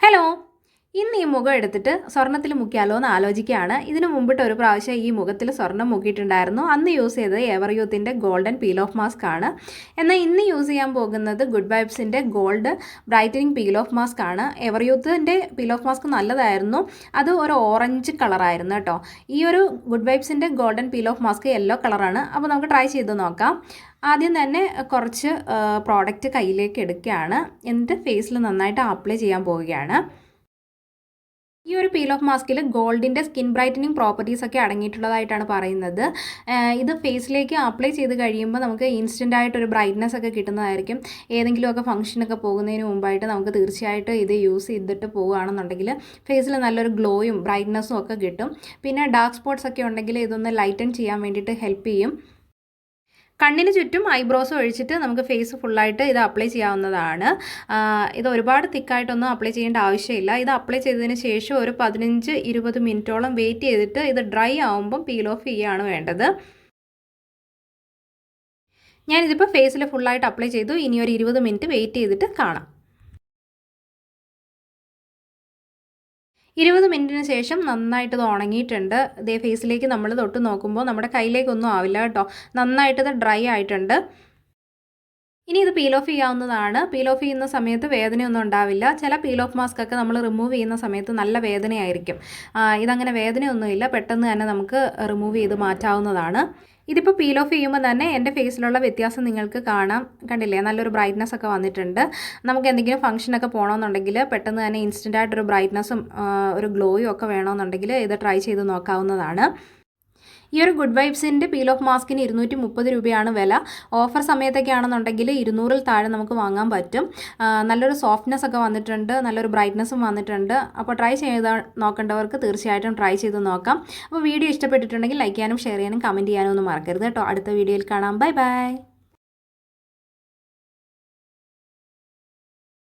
Hello, ഇന്ന് ഈ മുഖം എടുത്തിട്ട് സ്വർണത്തിൽ മുക്കിയാലോ എന്ന് ആലോചിക്കുകയാണ്. ഇതിനു മുമ്പിട്ട് ഒരു പ്രാവശ്യം ഈ മുഖത്തിൽ സ്വർണം മുക്കിയിട്ടുണ്ടായിരുന്നു. അന്ന് യൂസ് ചെയ്തത് എവർ യൂത്തിന്റെ ഗോൾഡൻ പീൽ ഓഫ് മാസ്ക് ആണ്. എന്നാൽ ഇന്ന് യൂസ് ചെയ്യാൻ പോകുന്നത് good വൈബ്സിന്റെ gold brightening peel off mask ആണ്. എവർ യൂത്തിന്റെ പീൽ ഓഫ് മാസ്ക് നല്ലതായിരുന്നു. അത് ഒരു ഓറഞ്ച് കളറായിരുന്നു കേട്ടോ. ഈ ഒരു good വൈബ്സിന്റെ golden peel off mask yellow കളറാണ്. അപ്പോൾ നമുക്ക് ട്രൈ ചെയ്ത് നോക്കാം. ആദ്യം തന്നെ കുറച്ച് പ്രോഡക്റ്റ് കയ്യിലേക്ക് എടുക്കുകയാണ്. എന്നിട്ട് ഫേസിൽ നന്നായിട്ട് അപ്ലൈ ചെയ്യാൻ പോവുകയാണ്. ഈ ഒരു പീൽ ഓഫ് മാസ്കിൽ ഗോൾഡിന്റെ സ്കിൻ ബ്രൈറ്റനിങ് പ്രോപ്പർട്ടീസ് ഒക്കെ അടങ്ങിയിട്ടുള്ളതായിട്ടാണ് പറയുന്നത്. ഇത് ഫേസിലേക്ക് അപ്ലൈ ചെയ്ത് കഴിയുമ്പോൾ നമുക്ക് ഇൻസ്റ്റന്റ് ആയിട്ടൊരു ബ്രൈറ്റ്നസ് ഒക്കെ കിട്ടുന്നതായിരിക്കും. ഏതെങ്കിലുമൊക്കെ ഫംഗ്ഷനൊക്കെ പോകുന്നതിന് മുമ്പായിട്ട് നമുക്ക് തീർച്ചയായിട്ടും ഇത് യൂസ് ചെയ്തിട്ട് പോവുകയാണെന്നുണ്ടെങ്കിൽ ഫേസിൽ നല്ലൊരു ഗ്ലോയും ബ്രൈറ്റ്നസ്സും ഒക്കെ കിട്ടും. പിന്നെ ഡാർക്ക് സ്പോട്ട്സ് ഒക്കെ ഉണ്ടെങ്കിൽ ഇതൊന്ന് ലൈറ്റൻ ചെയ്യാൻ വേണ്ടിയിട്ട് ഹെൽപ്പ് ചെയ്യും. കണ്ണിന് ചുറ്റും ഐബ്രോസ് ഒഴിച്ചിട്ട് നമുക്ക് ഫേസ് ഫുള്ളായിട്ട് ഇത് അപ്ലൈ ചെയ്യാവുന്നതാണ്. ഇത് ഒരുപാട് തിക്കായിട്ടൊന്നും അപ്ലൈ ചെയ്യേണ്ട ആവശ്യമില്ല. ഇത് അപ്ലൈ ചെയ്തതിന് ശേഷം ഒരു പതിനഞ്ച് ഇരുപത് മിനിറ്റോളം വെയിറ്റ് ചെയ്തിട്ട് ഇത് ഡ്രൈ ആവുമ്പം പീൽ ഓഫ് ചെയ്യുകയാണ് വേണ്ടത്. ഞാനിതിപ്പോൾ ഫേസിൽ ഫുള്ളായിട്ട് അപ്ലൈ ചെയ്തു. ഇനി ഒരു ഇരുപത് മിനിറ്റ് വെയിറ്റ് ചെയ്തിട്ട് കാണാം. ഇരുപത് മിനിറ്റിന് ശേഷം നന്നായിട്ട് ഇത് ഉണങ്ങിയിട്ടുണ്ട്. ഇതേ ഫേസിലേക്ക് നമ്മൾ തൊട്ട് നോക്കുമ്പോൾ നമ്മുടെ കയ്യിലേക്കൊന്നും ആവില്ല കേട്ടോ. നന്നായിട്ട് ഇത് ഡ്രൈ ആയിട്ടുണ്ട്. ഇനി ഇത് പീൽ ഓഫ് ചെയ്യാവുന്നതാണ്. പീൽ ഓഫ് ചെയ്യുന്ന സമയത്ത് വേദനയൊന്നും ഉണ്ടാവില്ല. ചില പീൽ ഓഫ് മാസ്ക് ഒക്കെ നമ്മൾ റിമൂവ് ചെയ്യുന്ന സമയത്ത് നല്ല വേദനയായിരിക്കും. ഇതങ്ങനെ വേദനയൊന്നുമില്ല. പെട്ടെന്ന് തന്നെ നമുക്ക് റിമൂവ് ചെയ്ത് മാറ്റാവുന്നതാണ്. ഇതിപ്പോൾ പീൽ ഓഫ് ചെയ്യുമ്പോൾ തന്നെ എന്റെ ഫേസിലുള്ള വ്യത്യാസം നിങ്ങൾക്ക് കാണാം. കണ്ടില്ലേ? നല്ലൊരു ബ്രൈറ്റ്നസ് ഒക്കെ വന്നിട്ടുണ്ട്. നമുക്ക് എന്തെങ്കിലും ഫംഗ്ഷനൊക്കെ പോകണമെന്നുണ്ടെങ്കിൽ പെട്ടെന്ന് തന്നെ ഇൻസ്റ്റന്റ് ആയിട്ടൊരു ബ്രൈറ്റ്നസ്സും ഒരു ഗ്ലോയും ഒക്കെ വേണമെന്നുണ്ടെങ്കിൽ ഇത് ട്രൈ ചെയ്ത് നോക്കാവുന്നതാണ്. ഈ ഒരു ഗുഡ് വൈബ്സിന്റെ പീൽ ഓഫ് മാസ്കിന് ഇരുന്നൂറ്റി മുപ്പത് രൂപയാണ് വില. ഓഫർ സമയത്തൊക്കെ ആണെന്നുണ്ടെങ്കിൽ ഇരുന്നൂറിൽ താഴെ നമുക്ക് വാങ്ങാൻ പറ്റും. നല്ലൊരു സോഫ്റ്റ്നെസ് ഒക്കെ വന്നിട്ടുണ്ട് നല്ലൊരു ബ്രൈറ്റ്നസ്സും വന്നിട്ടുണ്ട്. അപ്പോൾ ട്രൈ ചെയ്ത് നോക്കേണ്ടവർക്ക് തീർച്ചയായിട്ടും ട്രൈ ചെയ്ത് നോക്കാം. അപ്പോൾ വീഡിയോ ഇഷ്ടപ്പെട്ടിട്ടുണ്ടെങ്കിൽ ലൈക്ക് ചെയ്യാനും ഷെയർ ചെയ്യാനും കമന്റ് ചെയ്യാനും ഒന്നും മറക്കരുത് കേട്ടോ. അടുത്ത വീഡിയോയിൽ കാണാം. Bye bye.